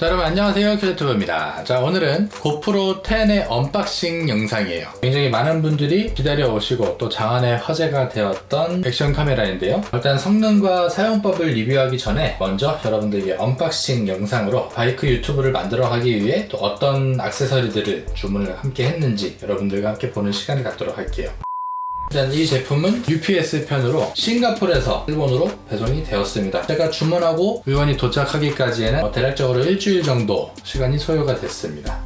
자 여러분 안녕하세요. 큐레트브입니다. 자 오늘은 고프로 10의 언박싱 영상이에요. 굉장히 많은 분들이 기다려 오시고 또 장안의 화제가 되었던 액션 카메라인데요. 일단 성능과 사용법을 리뷰하기 전에 먼저 여러분들에게 언박싱 영상으로 바이크 유튜브를 만들어 가기 위해 또 어떤 액세서리들을 주문을 함께 했는지 여러분들과 함께 보는 시간을 갖도록 할게요 일단 이 제품은 UPS 편으로 싱가포르에서 일본으로 배송이 되었습니다. 제가 주문하고 물건이 도착하기까지에는 어, 대략적으로 일주일 정도 시간이 소요가 됐습니다.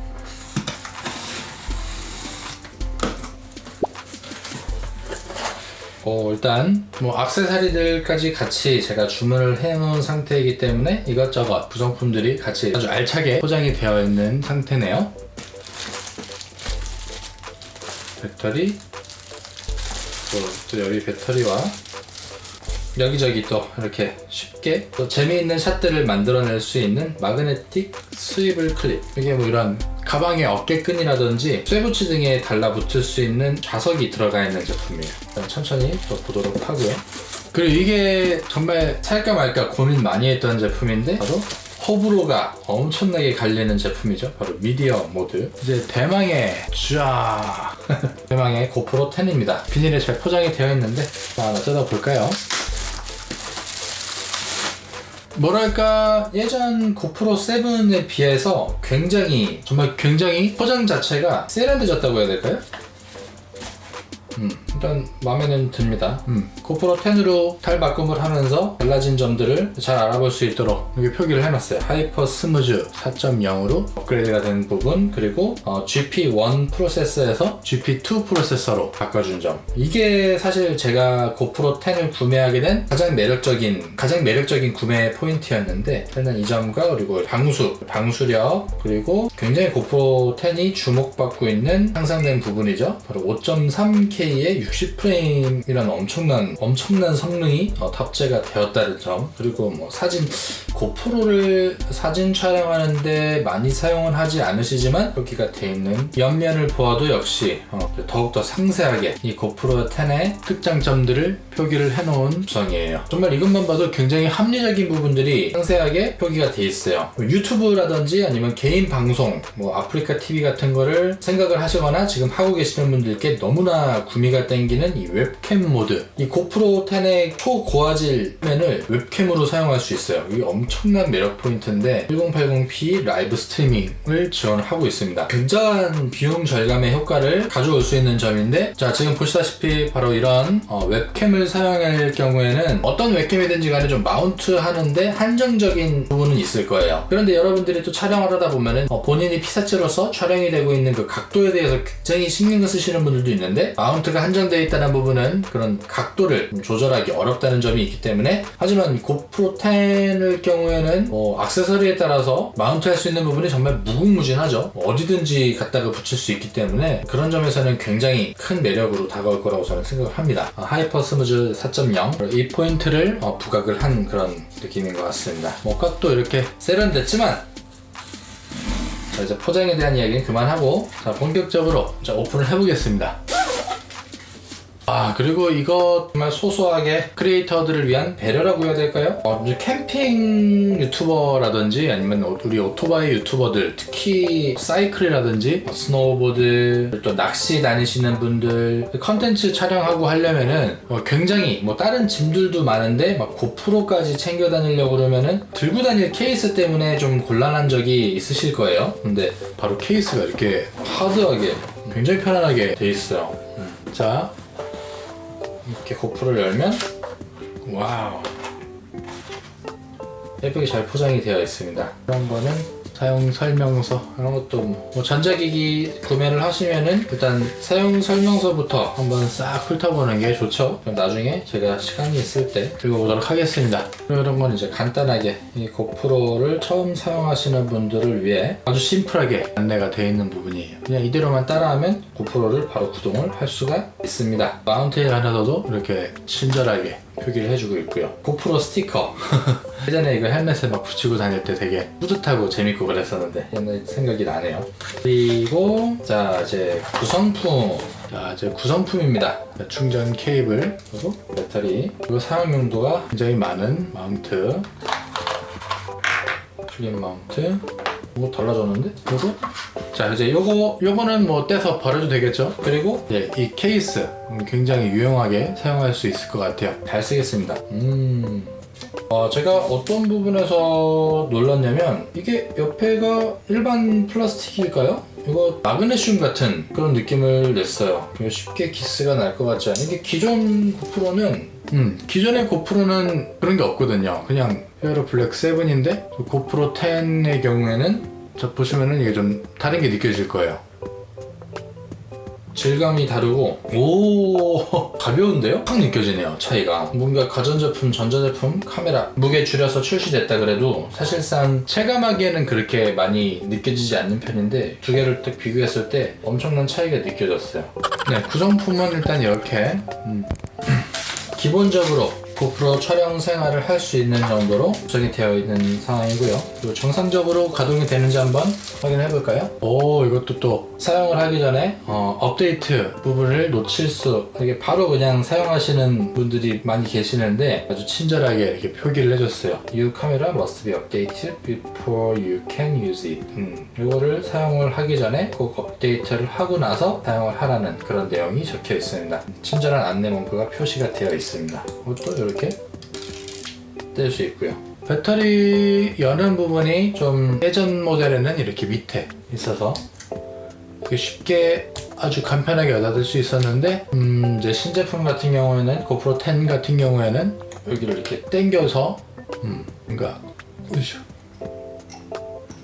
어, 일단 뭐 악세사리들까지 같이 제가 주문을 해놓은 상태이기 때문에 이것저것 구성품들이 같이 아주 알차게 포장이 되어 있는 상태네요. 배터리, 또, 또 여기 배터리와 여기저기 또 이렇게 쉽게 또 재미있는 샷들을 만들어낼 수 있는 마그네틱 스위블 클립. 이게 뭐 이런 가방의 어깨끈이라든지 쇠붙이 등에 달라붙을 수 있는 자석이 들어가 있는 제품이에요. 천천히 또 보도록 하고요. 그리고 이게 정말 살까 말까 고민 많이 했던 제품인데 바로 호불호가 엄청나게 갈리는 제품이죠. 바로 미디어 모드. 이제 대망의 쫙 대망의 고프로 10입니다. 비닐에 잘 포장이 되어 있는데 자, 하나 뜯어볼까요? 뭐랄까 예전 고프로 7에 비해서 굉장히 정말 굉장히 포장 자체가 세련돼졌다고 해야 될까요? 음, 일단 마음에는 듭니다. 음, 고프로 10으로 탈바꿈을 하면서 달라진 점들을 잘 알아볼 수 있도록 여기 표기를 해놨어요. 하이퍼 스무즈 4.0으로 업그레이드가 된 부분 그리고 어, GP1 프로세서에서 GP2 프로세서로 바꿔준 점. 이게 사실 제가 고프로 10을 구매하게 된 가장 매력적인 가장 매력적인 구매 포인트였는데 일단 이 점과 그리고 방수, 방수력 그리고 굉장히 고프로 10이 주목받고 있는 향상된 부분이죠. 바로 5.3K의 60프레임이라는 엄청난 엄청난 성능이 어, 탑재가 되었다는 점 그리고 뭐 사진 고프로를 사진 촬영하는데 많이 사용을 하지 않으시지만 여기가 돼 있는 옆면을 보아도 역시 어, 더욱더 상세하게 이 고프로 10의 특장점들을 표기를 해놓은 구성이에요. 정말 이것만 봐도 굉장히 합리적인 부분들이 상세하게 표기가 돼 있어요. 뭐 유튜브라든지 아니면 개인 방송, 뭐 아프리카 TV 같은 거를 생각을 하시거나 지금 하고 계시는 분들께 너무나 구미가 땡기는 이 웹캠 모드. 이 고프로 10의 초고화질 화면을 웹캠으로 사용할 수 있어요. 이게 엄청난 매력 포인트인데 1080p 라이브 스트리밍을 지원하고 있습니다. 굉장한 비용 절감의 효과를 가져올 수 있는 점인데 자 지금 보시다시피 바로 이런 어, 웹캠을 사용할 경우에는 어떤 웹캠이든지 간에 좀 마운트 하는데 한정적인 부분은 있을 거예요. 그런데 여러분들이 또 촬영을 하다 보면은 어, 본인이 피사체로서 촬영이 되고 있는 그 각도에 대해서 굉장히 신경을 쓰시는 분들도 있는데 마운트가 한정 되어 있다는 부분은 그런 각도를 좀 조절하기 어렵다는 점이 있기 때문에 하지만 고프로 10을 경우에는 뭐 액세서리에 따라서 마운트 할 수 있는 부분이 정말 무궁무진하죠. 뭐 어디든지 갖다가 붙일 수 있기 때문에 그런 점에서는 굉장히 큰 매력으로 다가올 거라고 저는 생각을 합니다. 아, 하이퍼 스무즈 4.0 이 포인트를 어, 부각을 한 그런 느낌인 것 같습니다. 뭐 각도 이렇게 세련됐지만 자, 이제 포장에 대한 이야기는 그만하고 자 본격적으로 자, 오픈을 해보겠습니다. 아 그리고 이거 정말 소소하게 크리에이터들을 위한 배려라고 해야 될까요? 어, 캠핑 유튜버라든지 아니면 우리 오토바이 유튜버들 특히 사이클이라든지 뭐 스노우보드 또 낚시 다니시는 분들 컨텐츠 촬영하고 하려면은 어, 굉장히 뭐 다른 짐들도 많은데 막 고프로까지 챙겨 다니려고 그러면은 들고 다닐 케이스 때문에 좀 곤란한 적이 있으실 거예요 근데 바로 케이스가 이렇게 하드하게 굉장히 편안하게 돼 있어요 음. 자 이렇게 고프를 열면 와우. 예쁘게 잘 포장이 되어 있습니다. 이런 거는 사용 설명서 이런 것도 뭐, 뭐 전자기기 구매를 하시면은 일단 사용 설명서부터 한번 싹 훑어보는 게 좋죠. 그럼 나중에 제가 시간이 있을 때 읽어보도록 하겠습니다. 이런 건 이제 간단하게 이 고프로를 처음 사용하시는 분들을 위해 아주 심플하게 안내가 되어 있는 부분이에요. 그냥 이대로만 따라하면 고프로를 바로 구동을 할 수가 있습니다. 마운트에 하나도 이렇게 친절하게 표기를 해주고 있고요. 고프로 스티커. 예전에 이거 헬멧에 막 붙이고 다닐 때 되게 뿌듯하고 재밌고 그랬었는데 옛날 생각이 나네요. 그리고 자 이제 구성품. 자 이제 구성품입니다. 충전 케이블 그리고 배터리 그리고 사용 용도가 굉장히 많은 마운트. 클립 마운트 뭐 달라졌는데? 요거? 자 이제 요거 요거는 뭐 떼서 버려도 되겠죠? 그리고 이제 이 케이스 음, 굉장히 유용하게 사용할 수 있을 것 같아요 잘 쓰겠습니다 음 어, 제가 어떤 부분에서 놀랐냐면 이게 옆에가 일반 플라스틱일까요? 이거 마그네슘 같은 그런 느낌을 냈어요. 쉽게 기스가 날 것 같지 않아요? 이게 기존 고프로는 음, 기존의 고프로는 그런 게 없거든요. 그냥 히어로 블랙 7인데 고프로 10의 경우에는 자 보시면은 이게 좀 다른 게 느껴질 거예요. 질감이 다르고 오 가벼운데요? 확 느껴지네요 차이가 뭔가 가전제품 전자제품 카메라 무게 줄여서 출시됐다 그래도 사실상 체감하기에는 그렇게 많이 느껴지지 않는 편인데 두 개를 딱 비교했을 때 엄청난 차이가 느껴졌어요 네 구성품은 일단 이렇게 음. 기본적으로 고프로 촬영 생활을 할 수 있는 정도로 구성이 되어 있는 상황이고요. 그리고 정상적으로 가동이 되는지 한번 확인해 볼까요? 오, 이것도 또 사용을 하기 전에 어, 업데이트 부분을 놓칠 수 이게 바로 그냥 사용하시는 분들이 많이 계시는데 아주 친절하게 이렇게 표기를 해줬어요. You camera must be updated before you can use it. 음, 이거를 사용을 하기 전에 꼭 업데이트를 하고 나서 사용을 하라는 그런 내용이 적혀 있습니다. 친절한 안내 문구가 표시가 되어 있습니다. 이것도 이렇게 뗄 수 있고요. 배터리 여는 부분이 좀 예전 모델에는 이렇게 밑에 있어서 쉽게 아주 간편하게 여닫을 수 있었는데 음, 이제 신제품 같은 경우에는 고프로 10 같은 경우에는 여기를 이렇게 당겨서 음, 그러니까 으쌰.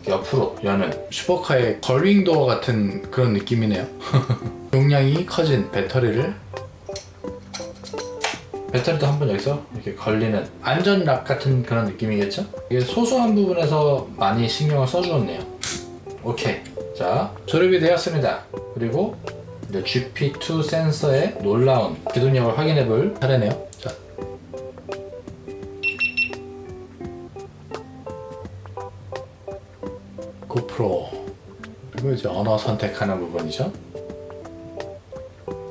옆으로 여는 슈퍼카의 걸윙 도어 같은 그런 느낌이네요. 용량이 커진 배터리를 배터리도 한 번 여기서 이렇게 걸리는 안전락 같은 그런 느낌이겠죠? 이게 소소한 부분에서 많이 신경을 써주었네요. 오케이. 자, 조립이 되었습니다. 그리고 이제 GP2 센서의 놀라운 기동력을 확인해 볼 차례네요. 자. 고프로. 그리고 이제 언어 선택하는 부분이죠.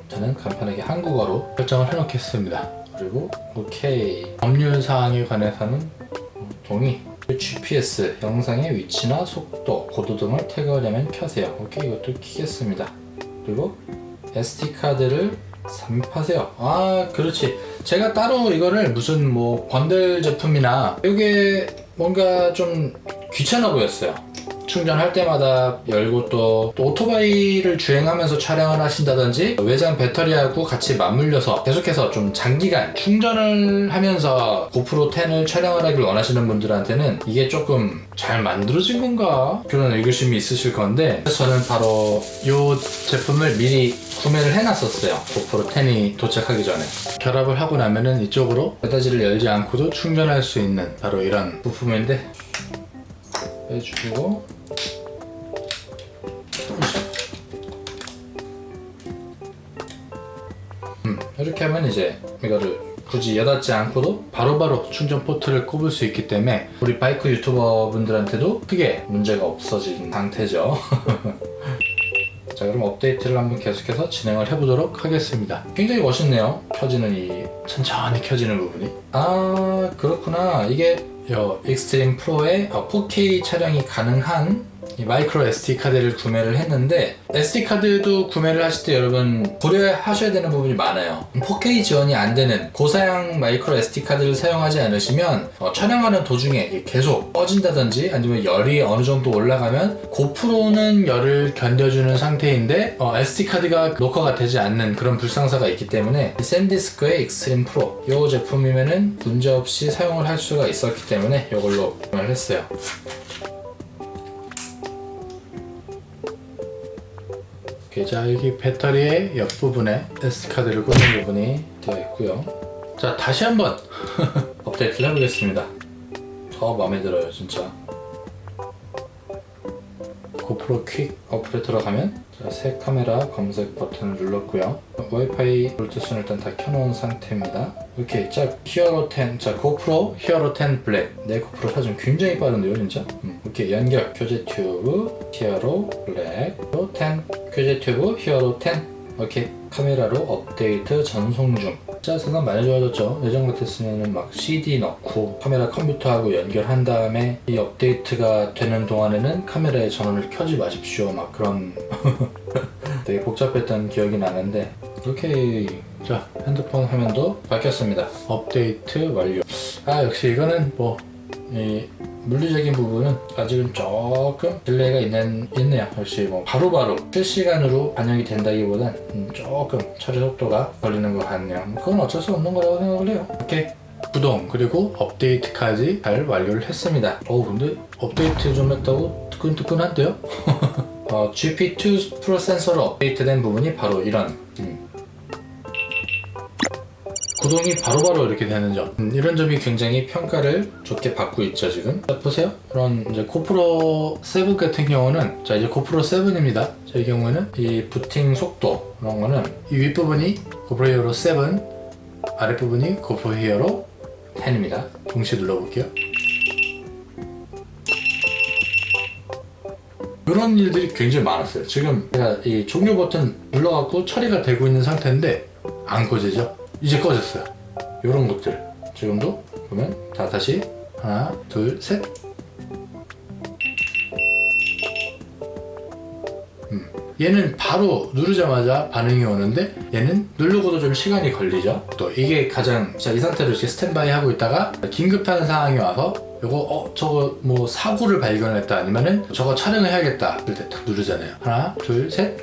저는 간편하게 한국어로 설정을 해놓겠습니다. 그리고 오케이. 법률 사항에 관해서는 동의. GPS 영상의 위치나 속도, 고도 등을 태그하려면 켜세요. 오케이 이것도 키겠습니다. 그리고 SD 카드를 삽입하세요. 아 그렇지. 제가 따로 이거를 무슨 뭐 번들 제품이나 이게 뭔가 좀 귀찮아 보였어요. 충전할 때마다 열고 또, 또 오토바이를 주행하면서 촬영을 하신다든지 외장 배터리하고 같이 맞물려서 계속해서 좀 장기간 충전을 하면서 고프로 10을 촬영을 하길 원하시는 분들한테는 이게 조금 잘 만들어진 건가? 그런 의구심이 있으실 건데 그래서 저는 바로 이 제품을 미리 구매를 해놨었어요. 고프로 10이 도착하기 전에. 결합을 하고 나면은 이쪽으로 배터지를 열지 않고도 충전할 수 있는 바로 이런 부품인데 빼주고 이렇게 하면 이제 이거를 굳이 여닫지 않고도 바로바로 충전 포트를 꼽을 수 있기 때문에 우리 바이크 유튜버 분들한테도 크게 문제가 없어진 상태죠. 자 그럼 업데이트를 한번 계속해서 진행을 해보도록 하겠습니다. 굉장히 멋있네요. 켜지는 이 천천히 켜지는 부분이. 아 그렇구나. 이게 요 익스트림 프로의 4K 촬영이 가능한 이 마이크로 SD 카드를 구매를 했는데 SD 카드도 구매를 하실 때 여러분 고려하셔야 되는 부분이 많아요. 4K 지원이 안 되는 고사양 마이크로 SD 카드를 사용하지 않으시면 어, 촬영하는 도중에 계속 꺼진다든지 아니면 열이 어느 정도 올라가면 고프로는 열을 견뎌주는 상태인데 어, SD 카드가 녹화가 되지 않는 그런 불상사가 있기 때문에 샌디스크의 익스트림 프로 이 제품이면은 문제없이 사용을 할 수가 있었기 때문에 이걸로 구매를 했어요 여기 배터리의 옆부분에 SD카드를 꽂는 부분이 되어 있고요. 자 다시 한번 업데이트를 해보겠습니다. 더 마음에 들어요 진짜. 고프로 퀵 어플에 들어가면 자, 새 카메라 검색 버튼을 눌렀고요. 와이파이 블루투스는 일단 다 켜놓은 상태입니다. 이렇게 자 히어로 10, 자 고프로 히어로 10 블랙. 내 고프로 사진 굉장히 빠른데요 진짜? 음, 이렇게 연결 교재 튜브 히어로 블랙 10 교재 튜브 히어로 10 이렇게 카메라로 업데이트 전송 중 진짜 세상 많이 좋아졌죠. 예전 같았으면 막 CD 넣고 카메라 컴퓨터하고 연결한 다음에 이 업데이트가 되는 동안에는 카메라에 전원을 켜지 마십시오. 막 그런 되게 복잡했던 기억이 나는데 오케이 자 핸드폰 화면도 밝혔습니다. 업데이트 완료. 아 역시 이거는 뭐 이 물리적인 부분은 아직은 조금 딜레이가 있는, 있네요. 역시 뭐 바로바로 실시간으로 반영이 된다기보단 음, 조금 처리 속도가 걸리는 것 같네요. 뭐 그건 어쩔 수 없는 거라고 생각을 해요. 이렇게 구동 그리고 업데이트까지 잘 완료를 했습니다. 어 근데 업데이트 좀 했다고 뜨끈뜨끈한데요? 어, GP2 프로 센서로 업데이트된 부분이 바로 이런 음, 구동이 바로바로 이렇게 되는 점. 음, 이런 점이 굉장히 평가를 좋게 받고 있죠 지금. 자, 보세요. 그런 이제 고프로 7 같은 경우는 자 이제 고프로 7입니다. 자이 경우에는 이 부팅 속도 그런 거는 이 윗부분이 고프로 히어로 7 아랫부분이 고프로 히어로 10입니다. 동시에 눌러볼게요. 그런 일들이 굉장히 많았어요. 지금 제가 이 종료 버튼 눌러갖고 처리가 되고 있는 상태인데 안 꺼지죠 이제 꺼졌어요. 이런 것들 지금도 보면 다 다시 하나, 둘, 셋. 음. 얘는 바로 누르자마자 반응이 오는데 얘는 누르고도 좀 시간이 걸리죠. 또 이게 가장 자, 이 상태로 이렇게 스탠바이 하고 있다가 긴급한 상황이 와서 요거 어 저거 뭐 사고를 발견했다 아니면은 저거 촬영을 해야겠다 그럴 때 딱 누르잖아요. 하나, 둘, 셋.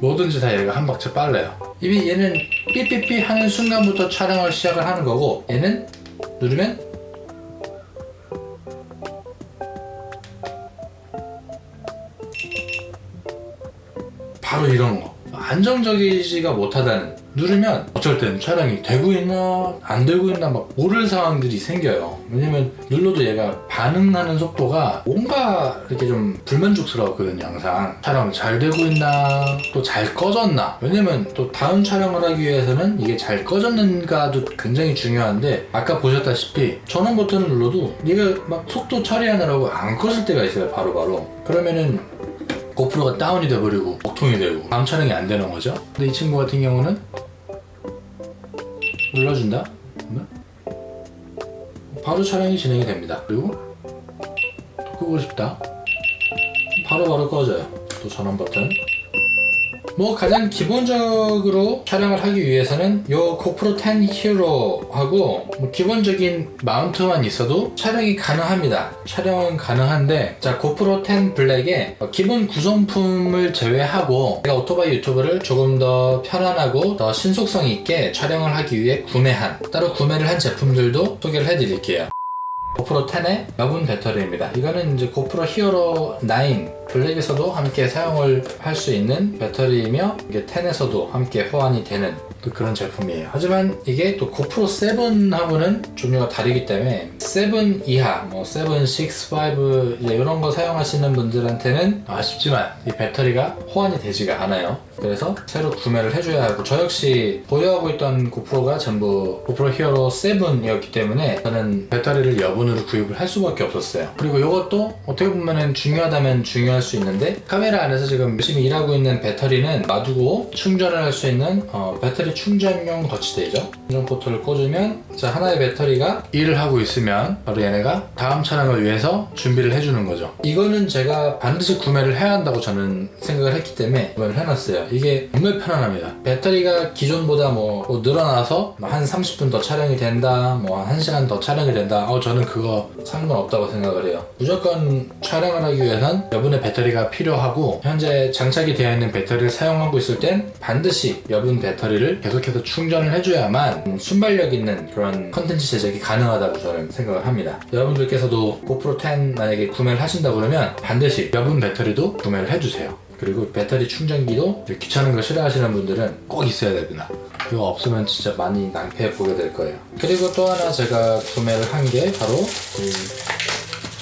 뭐든지 다 얘가 한 박자 빨라요. 이미 얘는 삐삐삐 하는 순간부터 촬영을 시작을 하는 거고 얘는 누르면 바로 이런 거. 안정적이지가 못하다는 누르면 어쩔 때는 촬영이 되고 있나 안 되고 있나 막 모를 상황들이 생겨요. 왜냐면 눌러도 얘가 반응하는 속도가 뭔가 이렇게 좀 불만족스러웠거든요 항상. 촬영 잘 되고 있나 또 잘 꺼졌나. 왜냐면 또 다음 촬영을 하기 위해서는 이게 잘 꺼졌는가도 굉장히 중요한데 아까 보셨다시피 전원 버튼을 눌러도 얘가 막 속도 처리하느라고 안 꺼질 때가 있어요 바로바로. 그러면은 고프로가 다운이 돼버리고 목통이 되고 다음 촬영이 안 되는 거죠. 근데 이 친구 같은 경우는 눌러준다. 바로 촬영이 진행이 됩니다. 그리고 또 끄고 싶다. 바로바로 바로 꺼져요. 또 전원 버튼. 뭐 가장 기본적으로 촬영을 하기 위해서는 요 고프로 10 히어로하고 뭐 기본적인 마운트만 있어도 촬영이 가능합니다. 촬영은 가능한데 자 고프로 10 블랙의 기본 구성품을 제외하고 제가 오토바이 유튜브를 조금 더 편안하고 더 신속성 있게 촬영을 하기 위해 구매한 따로 구매를 한 제품들도 소개를 해드릴게요. 고프로 10의 여분 배터리입니다. 이거는 이제 고프로 히어로 9 블랙에서도 함께 사용을 할 수 있는 배터리이며 이게 10에서도 함께 호환이 되는 또 그런 제품이에요. 하지만 이게 또 고프로 7하고는 종류가 다르기 때문에 7 이하, 뭐 7, 6, 5 이제 이런 거 사용하시는 분들한테는 아쉽지만 이 배터리가 호환이 되지가 않아요. 그래서 새로 구매를 해줘야 하고 저 역시 보유하고 있던 고프로가 전부 고프로 히어로 7이었기 때문에 저는 배터리를 여분으로 구입을 할 수밖에 없었어요. 그리고 이것도 어떻게 보면 중요하다면 중요 할 수 있는데 카메라 안에서 지금 열심히 일하고 있는 배터리는 놔두고 충전을 할 수 있는 어, 배터리 충전용 거치대죠. 충전 포트를 꽂으면 자 하나의 배터리가 일을 하고 있으면 바로 얘네가 다음 촬영을 위해서 준비를 해주는 거죠. 이거는 제가 반드시 구매를 해야 한다고 저는 생각을 했기 때문에 구매를 해놨어요. 이게 정말 편안합니다. 배터리가 기존보다 뭐, 뭐 늘어나서 한 30분 더 촬영이 된다, 뭐 한 1시간 더 촬영이 된다. 어 저는 그거 상관없다고 생각을 해요. 무조건 촬영을 하기 위해선 여분의 배터리가 필요하고 현재 장착이 되어 있는 배터리를 사용하고 있을 땐 반드시 여분 배터리를 계속해서 충전을 해줘야만 음, 순발력 있는 그런 컨텐츠 제작이 가능하다고 저는 생각을 합니다. 여러분들께서도 고프로 10 만약에 구매를 하신다 그러면 반드시 여분 배터리도 구매를 해주세요. 그리고 배터리 충전기도 귀찮은 거 싫어하시는 분들은 꼭 있어야 됩니다. 이거 없으면 진짜 많이 낭패 보게 될 거예요. 그리고 또 하나 제가 구매를 한 게 바로 이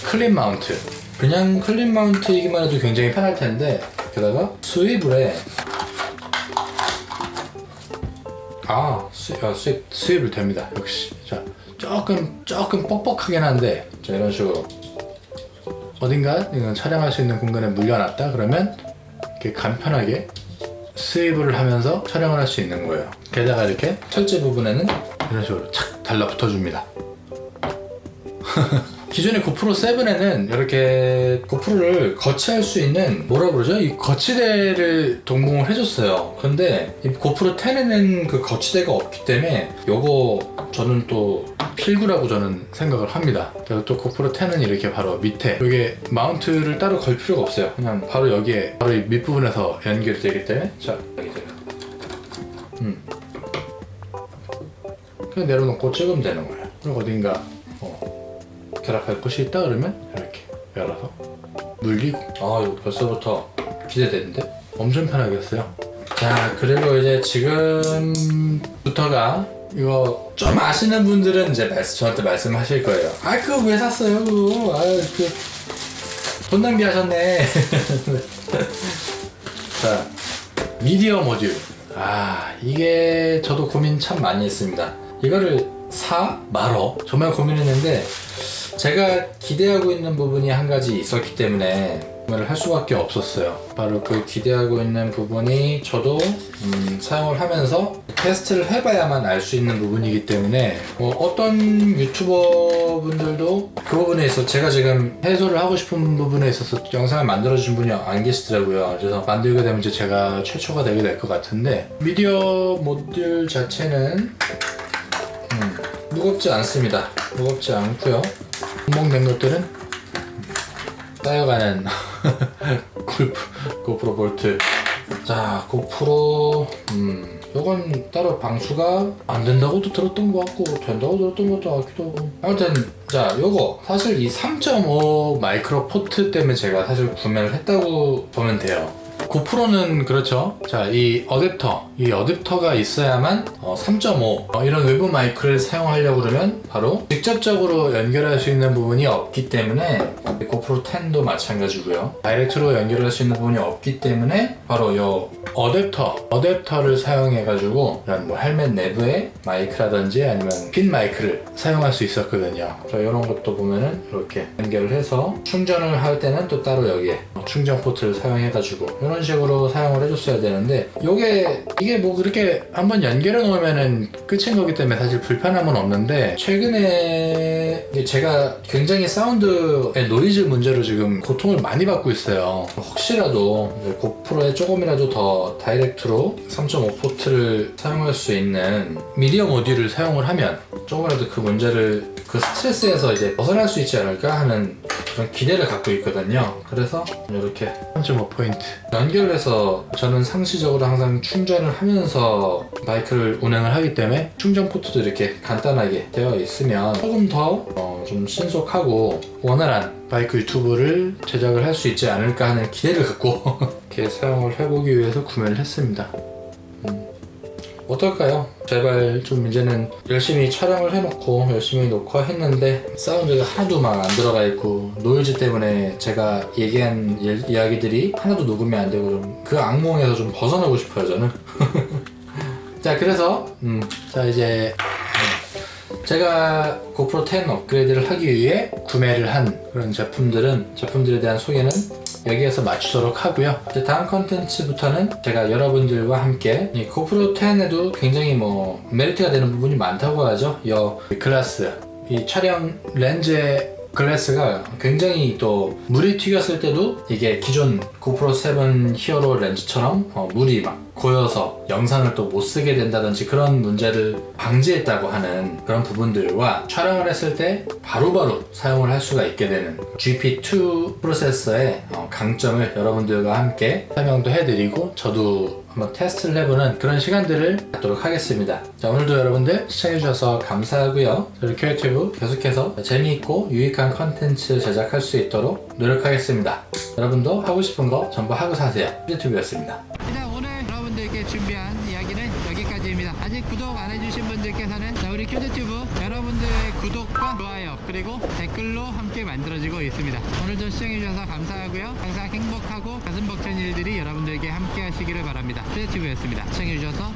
클립 마운트. 그냥 클립 마운트이기만 해도 굉장히 편할 텐데 게다가 해. 아, 수입, 아, 수입, 수입을 됩니다. 역시. 자, 조금, 조금 뻑뻑하긴 한데, 자, 이런 식으로 어딘가 이건 촬영할 수 있는 공간에 물려놨다 그러면 이렇게 간편하게 스웨이브를 하면서 촬영을 할 수 있는 거예요. 게다가 이렇게 철제 부분에는 이런 식으로 착 달라붙어 줍니다. 기존의 고프로 7에는 이렇게 고프로를 거치할 수 있는 뭐라 그러죠? 이 거치대를 동봉을 해줬어요. 근데 이 고프로 10에는 그 거치대가 없기 때문에 요거 저는 또 필구라고 저는 생각을 합니다. 그리고 또 고프로 10은 이렇게 바로 밑에 이게 마운트를 따로 걸 필요가 없어요. 그냥 바로 여기에 바로 이 밑부분에서 연결이 되기 때문에 자 여기 제가 음 그냥 내려놓고 찍으면 되는 거예요. 그리고 어딘가 어, 결합할 곳이 있다 그러면 이렇게 열어서 물리고 아 이거 벌써부터 기대되는데? 엄청 편하겠어요. 자 그리고 이제 지금부터가 이거 좀 아시는 분들은 이제 말씀, 저한테 말씀하실 거예요. 아 그거 왜 샀어요 그거? 아그돈 낭비하셨네. 자 미디어 모듈. 아 이게 저도 고민 참 많이 했습니다. 이거를 사 말어? 정말 고민했는데 제가 기대하고 있는 부분이 한 가지 있었기 때문에 구매를 할 수밖에 없었어요. 바로 그 기대하고 있는 부분이 저도 음, 사용을 하면서 테스트를 해봐야만 알 수 있는 부분이기 때문에 뭐 어떤 유튜버 분들도 그 부분에 있어 제가 지금 해소를 하고 싶은 부분에 있어서 영상을 만들어주신 분이 안 계시더라고요. 그래서 만들게 되면 이제 제가 최초가 되게 될 것 같은데 미디어 모듈 자체는 음, 무겁지 않습니다. 무겁지 않고요. 구멍된 것들은 쌓여가는 고프로 볼트. 자 고프로 음 요건 따로 방수가 안 된다고도 들었던 것 같고 된다고 들었던 것도 같기도 하고. 아무튼 자 요거. 사실 이 3.5 마이크로 포트 때문에 제가 사실 구매를 했다고 보면 돼요 고프로는 그렇죠. 자, 이 어댑터, 이 어댑터가 있어야만 어, 3.5 어, 이런 외부 마이크를 사용하려고 그러면 바로 직접적으로 연결할 수 있는 부분이 없기 때문에 고프로 10도 마찬가지고요. 다이렉트로 연결할 수 있는 부분이 없기 때문에 바로 이 어댑터, 어댑터를 사용해가지고 이런 뭐 헬멧 내부에 마이크라든지 아니면 핀 마이크를 사용할 수 있었거든요. 자, 이런 것도 보면은 이렇게 연결을 해서 충전을 할 때는 또 따로 여기에 충전 포트를 사용해가지고 이런 식으로 사용을 해줬어야 되는데 이게 이게 뭐 그렇게 한번 연결해 놓으면은 끝인 거기 때문에 사실 불편함은 없는데 최근에 제가 굉장히 사운드의 노이즈 문제로 지금 고통을 많이 받고 있어요. 혹시라도 고프로에 조금이라도 더 다이렉트로 3.5 포트를 사용할 수 있는 미디어 모듈을 사용을 하면 조금이라도 그 문제를 그 스트레스에서 이제 벗어날 수 있지 않을까 하는 그런 기대를 갖고 있거든요. 그래서 이렇게 3.5포인트 연결해서 저는 상시적으로 항상 충전을 하면서 바이크를 운행을 하기 때문에 충전 포트도 이렇게 간단하게 되어 있으면 조금 더 어, 좀 신속하고 원활한 바이크 유튜브를 제작을 할 수 있지 않을까 하는 기대를 갖고 이렇게 사용을 해보기 위해서 구매를 했습니다. 어떨까요? 제발 좀 이제는 열심히 촬영을 해놓고 열심히 녹화했는데 사운드가 하나도 막 안 들어가 있고 노이즈 때문에 제가 얘기한 예- 이야기들이 하나도 녹음이 안 되고 좀 그 악몽에서 좀 벗어나고 싶어요 저는 자 그래서 음, 자 이제 음, 제가 고프로 10 업그레이드를 하기 위해 구매를 한 그런 제품들은 제품들에 대한 소개는 여기에서 맞추도록 하고요. 이제 다음 컨텐츠부터는 제가 여러분들과 함께 이 고프로 10에도 굉장히 뭐 메리트가 되는 부분이 많다고 하죠. 이 글라스, 이 촬영 렌즈의 글래스가 굉장히 또 물이 튀겼을 때도 이게 기존 고프로 7 히어로 렌즈처럼 어, 물이 막 고여서 영상을 또 못 쓰게 된다든지 그런 문제를 방지했다고 하는 그런 부분들과 촬영을 했을 때 바로바로 사용을 할 수가 있게 되는 GP2 프로세서의 어, 강점을 여러분들과 함께 설명도 해드리고 저도 한번 테스트를 해보는 그런 시간들을 갖도록 하겠습니다. 자, 오늘도 여러분들 시청해주셔서 감사하고요. 저희 큐어튜브 계속해서 재미있고 유익한 컨텐츠 제작할 수 있도록 노력하겠습니다. 여러분도 하고 싶은 거 전부 하고 사세요. 큐어튜브였습니다. 큐드튜브 여러분들의 구독과 좋아요 그리고 댓글로 함께 만들어지고 있습니다. 오늘도 시청해주셔서 감사하고요. 항상 행복하고 가슴 벅찬 일들이 여러분들에게 함께 하시기를 바랍니다. 큐드튜브였습니다. 시청해주셔서